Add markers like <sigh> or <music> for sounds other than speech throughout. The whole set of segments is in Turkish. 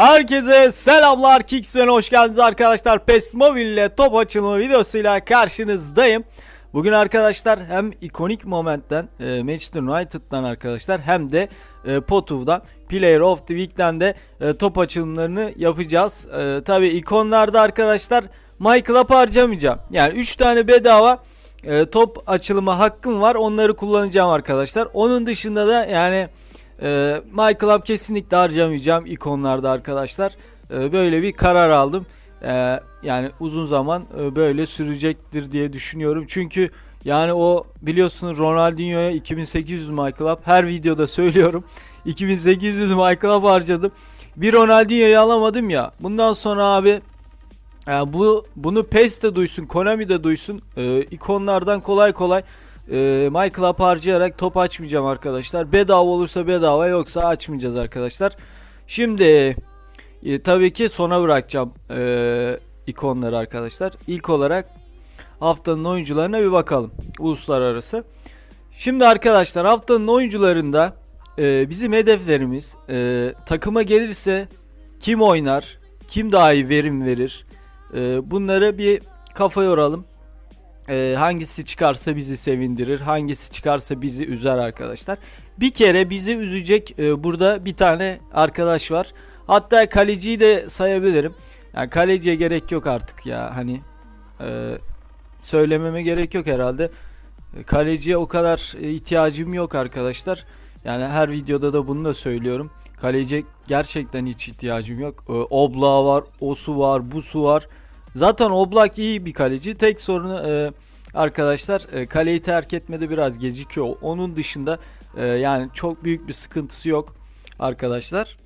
Herkese selamlar. Kicksman hoş geldiniz arkadaşlar. PES Mobile ile top açılımı videosuyla karşınızdayım. Bugün arkadaşlar hem ikonik momentten e, Manchester United'dan arkadaşlar hem de e, Potuv'dan Player of the Week'ten de e, top açılımlarını yapacağız. E, Tabi ikonlarda arkadaşlar MyClub harcamayacağım yani 3 tane bedava e, top açılımı hakkım var. Onları kullanacağım arkadaşlar. Onun dışında da yani ee, My Club kesinlikle harcamayacağım ikonlarda arkadaşlar. Ee, böyle bir karar aldım. Ee, yani uzun zaman e, böyle sürecektir diye düşünüyorum. Çünkü yani o biliyorsunuz Ronaldinho'ya 2800 My Club her videoda söylüyorum. <laughs> 2800 My Club harcadım. Bir Ronaldinho'yu alamadım ya. Bundan sonra abi e, bu bunu PES de duysun, Konami de duysun. E, ikonlardan kolay kolay e, My Club harcayarak top açmayacağım arkadaşlar. Bedava olursa bedava yoksa açmayacağız arkadaşlar. Şimdi e, tabii ki sona bırakacağım e, ikonları arkadaşlar. İlk olarak haftanın oyuncularına bir bakalım. Uluslararası. Şimdi arkadaşlar haftanın oyuncularında e, bizim hedeflerimiz e, takıma gelirse kim oynar, kim daha iyi verim verir. E, bunları bir kafa yoralım. Ee, hangisi çıkarsa bizi sevindirir, hangisi çıkarsa bizi üzer arkadaşlar. Bir kere bizi üzecek e, burada bir tane arkadaş var. Hatta kaleciyi de sayabilirim. Yani kaleciye gerek yok artık ya hani e, söylememe gerek yok herhalde. E, Kaleciye o kadar e, ihtiyacım yok arkadaşlar. Yani her videoda da bunu da söylüyorum. Kaleciye gerçekten hiç ihtiyacım yok. E, Obla var, Osu var, Busu var. Zaten Oblak iyi bir kaleci. Tek sorunu e, arkadaşlar e, kaleyi terk etmede biraz gecikiyor. Onun dışında e, yani çok büyük bir sıkıntısı yok arkadaşlar.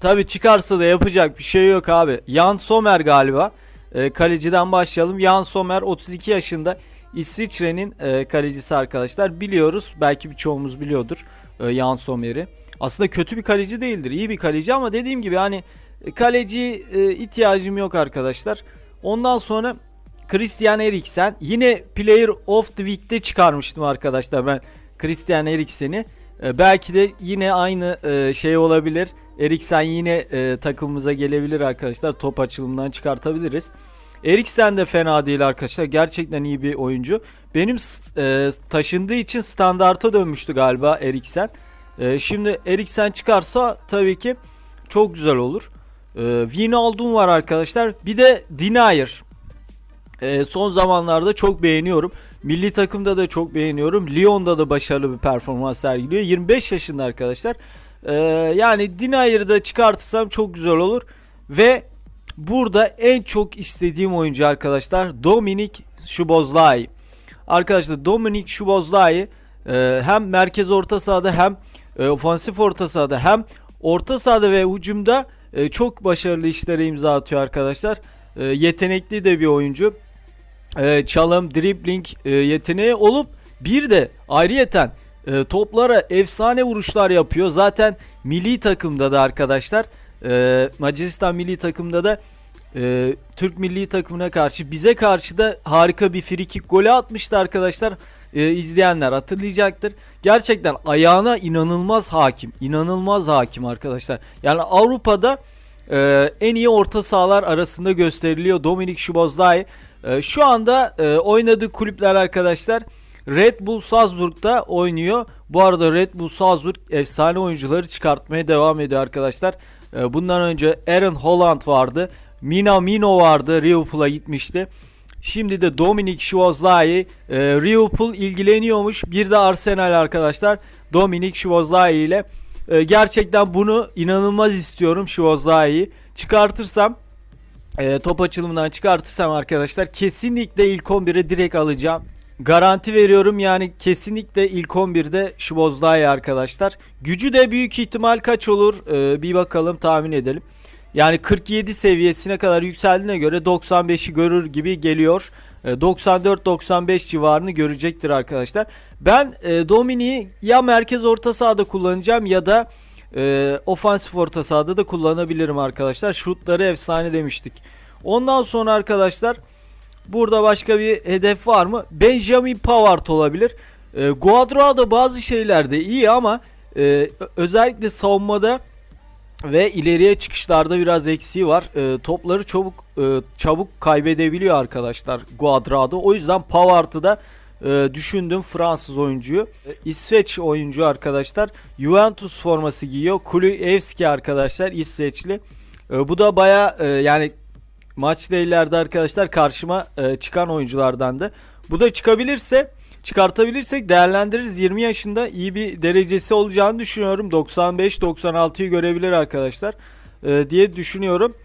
Tabi çıkarsa da yapacak bir şey yok abi. Jan Sommer galiba. E, kaleciden başlayalım. Jan Sommer 32 yaşında. İsviçre'nin e, kalecisi arkadaşlar. Biliyoruz. Belki birçoğumuz biliyordur e, Jan Sommer'i. Aslında kötü bir kaleci değildir. iyi bir kaleci ama dediğim gibi hani kaleci e, ihtiyacım yok arkadaşlar. Ondan sonra Christian Eriksen yine Player of the Week'te çıkarmıştım arkadaşlar ben Christian Eriksen'i. E, belki de yine aynı e, şey olabilir. Eriksen yine e, takımımıza gelebilir arkadaşlar. Top açılımından çıkartabiliriz. Eriksen de fena değil arkadaşlar. Gerçekten iyi bir oyuncu. Benim e, taşındığı için standarta dönmüştü galiba Eriksen. E, şimdi Eriksen çıkarsa tabii ki çok güzel olur. Ee, Wijnaldum var arkadaşlar. Bir de Denier. Ee, son zamanlarda çok beğeniyorum. Milli takımda da çok beğeniyorum. Lyon'da da başarılı bir performans sergiliyor. 25 yaşında arkadaşlar. Ee, yani Denier'ı da çıkartırsam çok güzel olur. Ve burada en çok istediğim oyuncu arkadaşlar Dominik Şubozlay. Arkadaşlar Dominik Şubozlay e, hem merkez orta sahada hem e, ofansif orta sahada hem orta sahada ve hücumda e, çok başarılı işlere imza atıyor arkadaşlar. E, yetenekli de bir oyuncu. E, çalım, dribbling e, yeteneği olup bir de ayrıyeten e, toplara efsane vuruşlar yapıyor. Zaten milli takımda da arkadaşlar e, Macaristan milli takımda da e, Türk milli takımına karşı bize karşı da harika bir free kick golü atmıştı arkadaşlar. E, izleyenler hatırlayacaktır. Gerçekten ayağına inanılmaz hakim. inanılmaz hakim arkadaşlar. Yani Avrupa'da e, en iyi orta sahalar arasında gösteriliyor Dominik Şubozlay. E, şu anda e, oynadığı kulüpler arkadaşlar Red Bull Salzburg'da oynuyor. Bu arada Red Bull Salzburg efsane oyuncuları çıkartmaya devam ediyor arkadaşlar. E, bundan önce Aaron Holland vardı. Mina Mino vardı. Liverpool'a gitmişti. Şimdi de Dominik Şvozlai e, Liverpool ilgileniyormuş. Bir de Arsenal arkadaşlar. Dominik Şvozlai ile e, gerçekten bunu inanılmaz istiyorum Şvozlai'yi. Çıkartırsam e, top açılımından çıkartırsam arkadaşlar kesinlikle ilk 11'e direkt alacağım. Garanti veriyorum yani kesinlikle ilk 11'de Şvozlai arkadaşlar. Gücü de büyük ihtimal kaç olur e, bir bakalım tahmin edelim. Yani 47 seviyesine kadar yükseldiğine göre 95'i görür gibi geliyor. 94-95 e, civarını görecektir arkadaşlar. Ben e, Dominik'i ya merkez orta sahada kullanacağım ya da e, ofansif orta sahada da kullanabilirim arkadaşlar. Şutları efsane demiştik. Ondan sonra arkadaşlar burada başka bir hedef var mı? Benjamin Pavard olabilir. E, Guadrado bazı şeylerde iyi ama e, özellikle savunmada Ve ileriye çıkışlarda biraz eksiği var. Ee, topları çabuk e, çabuk kaybedebiliyor arkadaşlar Guadrado. O yüzden Pavard'ı da e, düşündüm Fransız oyuncuyu. E, İsveç oyuncu arkadaşlar. Juventus forması giyiyor. Kulievski arkadaşlar İsveçli. E, bu da baya yani maç değillerde arkadaşlar karşıma e, çıkan oyunculardandı. Bu da çıkabilirse çıkartabilirsek değerlendiririz. 20 yaşında iyi bir derecesi olacağını düşünüyorum. 95-96'yı görebilir arkadaşlar e, diye düşünüyorum.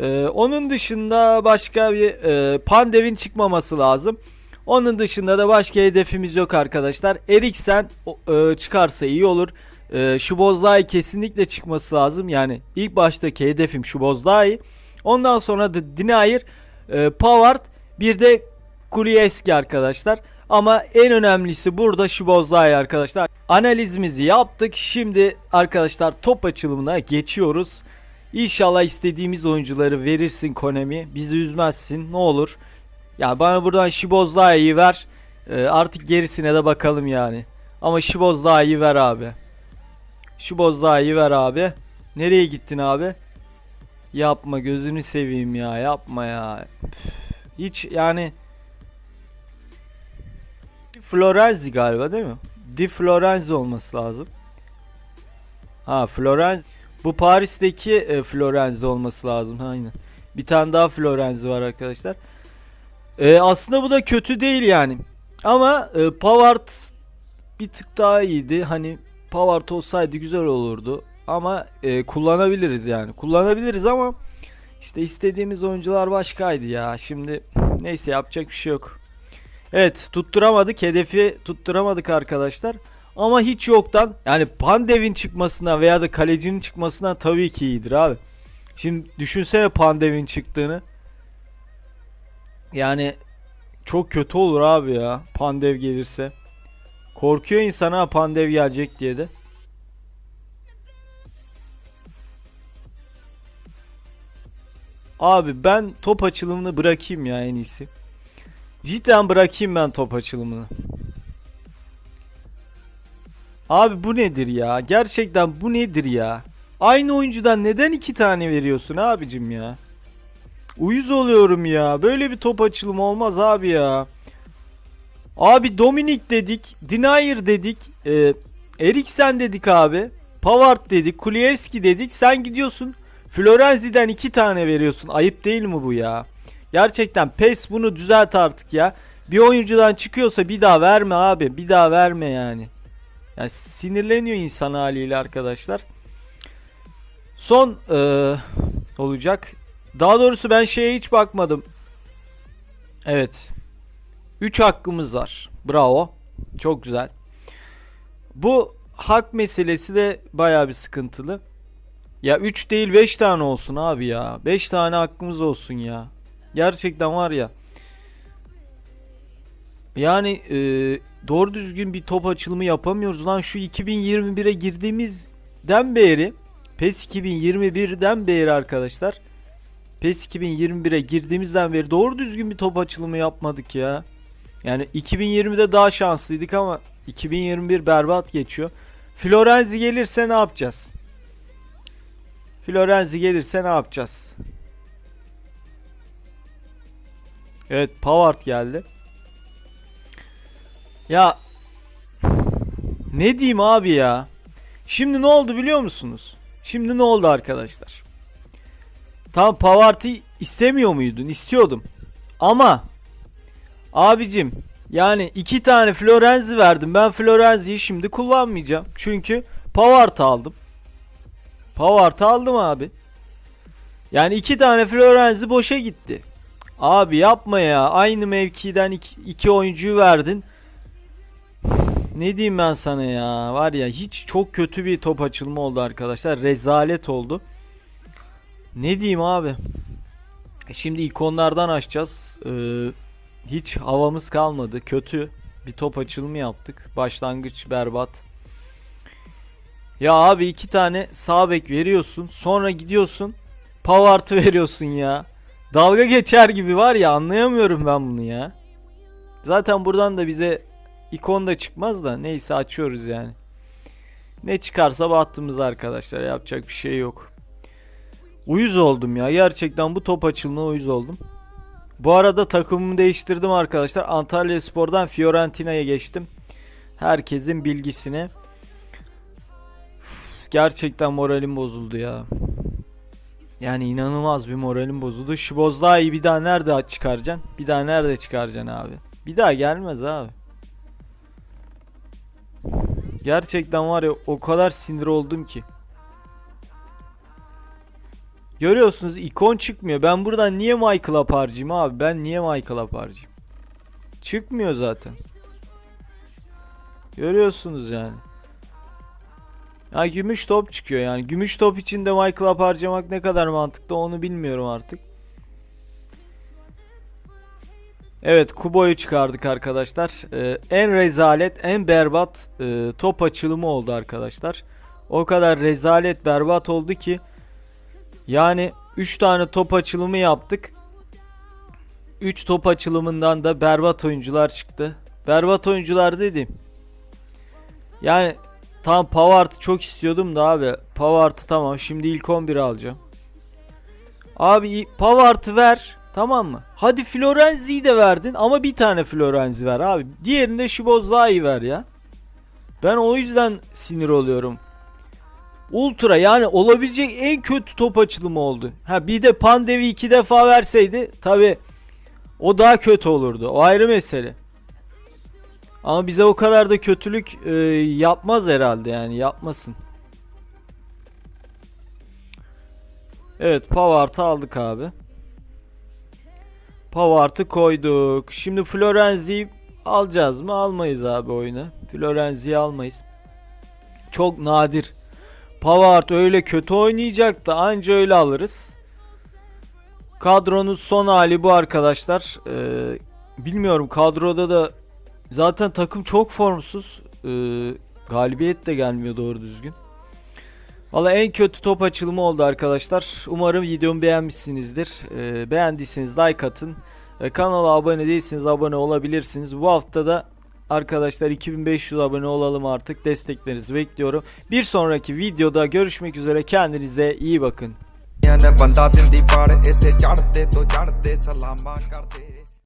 E, onun dışında başka bir e, Pandev'in çıkmaması lazım. Onun dışında da başka hedefimiz yok arkadaşlar. Eriksen e, çıkarsa iyi olur. E, Şubozlay kesinlikle çıkması lazım. Yani ilk baştaki hedefim Şubozlay. Ondan sonra da Dinayer, e, Pavard bir de Kulieski arkadaşlar. Ama en önemlisi burada Şubozlay arkadaşlar. Analizimizi yaptık. Şimdi arkadaşlar top açılımına geçiyoruz. İnşallah istediğimiz oyuncuları verirsin Konami. Bizi üzmezsin. Ne olur. Ya bana buradan Şibozlay'ı ver. Ee, artık gerisine de bakalım yani. Ama Şibozlay'ı ver abi. Şibozlay'ı ver abi. Nereye gittin abi? Yapma gözünü seveyim ya. Yapma ya. Üf, hiç yani Florenzi galiba değil mi? Di Florenzi olması lazım. Ha Florenzi. Bu Paris'teki e, Florenzi olması lazım. Aynen. Bir tane daha Florenzi var arkadaşlar. E, aslında bu da kötü değil yani. Ama e, Pavard bir tık daha iyiydi. Hani Pavard olsaydı güzel olurdu. Ama e, kullanabiliriz yani. Kullanabiliriz ama işte istediğimiz oyuncular başkaydı ya. Şimdi neyse yapacak bir şey yok. Evet tutturamadık. Hedefi tutturamadık arkadaşlar. Ama hiç yoktan yani Pandev'in çıkmasına veya da kalecinin çıkmasına tabii ki iyidir abi. Şimdi düşünsene Pandev'in çıktığını. Yani çok kötü olur abi ya Pandev gelirse. Korkuyor insana Pandev gelecek diye de. Abi ben top açılımını bırakayım ya en iyisi. Cidden bırakayım ben top açılımını. Abi bu nedir ya? Gerçekten bu nedir ya? Aynı oyuncudan neden iki tane veriyorsun abicim ya? Uyuz oluyorum ya. Böyle bir top açılımı olmaz abi ya. Abi Dominik dedik. Denier dedik. E, Eriksen dedik abi. Pavard dedik. Kulieski dedik. Sen gidiyorsun. Florenzi'den iki tane veriyorsun. Ayıp değil mi bu ya? Gerçekten PES bunu düzelt artık ya. Bir oyuncudan çıkıyorsa bir daha verme abi. Bir daha verme yani. Yani sinirleniyor insan haliyle arkadaşlar. Son ee, olacak. Daha doğrusu ben şeye hiç bakmadım. Evet. 3 hakkımız var. Bravo. Çok güzel. Bu hak meselesi de baya bir sıkıntılı. Ya 3 değil 5 tane olsun abi ya. 5 tane hakkımız olsun ya. Gerçekten var ya. Yani e, doğru düzgün bir top açılımı yapamıyoruz lan şu 2021'e girdiğimizden beri PES 2021'den beri arkadaşlar PES 2021'e girdiğimizden beri doğru düzgün bir top açılımı yapmadık ya. Yani 2020'de daha şanslıydık ama 2021 berbat geçiyor. Florenzi gelirse ne yapacağız? Florenzi gelirse ne yapacağız? Evet Pavard geldi. Ya ne diyeyim abi ya? Şimdi ne oldu biliyor musunuz? Şimdi ne oldu arkadaşlar? Tam Pavard'ı istemiyor muydun? İstiyordum. Ama abicim yani iki tane Florenzi verdim. Ben Florenzi'yi şimdi kullanmayacağım. Çünkü Pavard aldım. Pavard aldım abi. Yani iki tane Florenzi boşa gitti. Abi yapma ya. Aynı mevkiden iki, iki oyuncuyu verdin. Ne diyeyim ben sana ya. Var ya hiç çok kötü bir top açılma oldu arkadaşlar. Rezalet oldu. Ne diyeyim abi. E şimdi ikonlardan açacağız. Ee, hiç havamız kalmadı. Kötü bir top açılımı yaptık. Başlangıç berbat. Ya abi iki tane sağ bek veriyorsun. Sonra gidiyorsun. Pavard'ı <laughs> veriyorsun ya. Dalga geçer gibi var ya anlayamıyorum ben bunu ya. Zaten buradan da bize ikon da çıkmaz da neyse açıyoruz yani. Ne çıkarsa battığımız arkadaşlar yapacak bir şey yok. Uyuz oldum ya. Gerçekten bu top açılımına uyuz oldum. Bu arada takımımı değiştirdim arkadaşlar. Antalya Spor'dan Fiorentina'ya geçtim. Herkesin bilgisine. Üf, Gerçekten moralim bozuldu ya. Yani inanılmaz bir moralim bozuldu. İyi bir daha nerede çıkaracaksın? Bir daha nerede çıkaracaksın abi? Bir daha gelmez abi. Gerçekten var ya o kadar sinir oldum ki. Görüyorsunuz ikon çıkmıyor. Ben buradan niye Michael'a harcayayım abi? Ben niye Michael'a harcayayım? Çıkmıyor zaten. Görüyorsunuz yani. Ya gümüş top çıkıyor yani. Gümüş top için de Michael'a harcamak ne kadar mantıklı onu bilmiyorum artık. Evet Kubo'yu çıkardık arkadaşlar. Ee, en rezalet, en berbat e, top açılımı oldu arkadaşlar. O kadar rezalet, berbat oldu ki yani 3 tane top açılımı yaptık. 3 top açılımından da berbat oyuncular çıktı. Berbat oyuncular dedim. Yani tam Pavard'ı çok istiyordum da abi. Pavard'ı tamam şimdi ilk 11 alacağım. Abi Pavard'ı ver. Tamam mı? Hadi Florenzi'yi de verdin ama bir tane Florenzi ver abi. Diğerinde de ver ya. Ben o yüzden sinir oluyorum. Ultra yani olabilecek en kötü top açılımı oldu. Ha bir de Pandevi iki defa verseydi tabi o daha kötü olurdu. O ayrı mesele. Ama bize o kadar da kötülük e, yapmaz herhalde yani yapmasın. Evet Pavard'ı aldık abi. Pavard'ı koyduk. Şimdi Florenzi'yi alacağız mı? Almayız abi oyunu. Florenzi'yi almayız. Çok nadir. Pavard öyle kötü oynayacak da anca öyle alırız. Kadronun son hali bu arkadaşlar. Ee, bilmiyorum kadroda da zaten takım çok formsuz. Ee, galibiyet de gelmiyor doğru düzgün. Valla en kötü top açılımı oldu arkadaşlar. Umarım videomu beğenmişsinizdir. Ee, beğendiyseniz like atın. Ee, kanala abone değilseniz abone olabilirsiniz. Bu hafta da arkadaşlar 2500 abone olalım artık. Desteklerinizi bekliyorum. Bir sonraki videoda görüşmek üzere. Kendinize iyi bakın.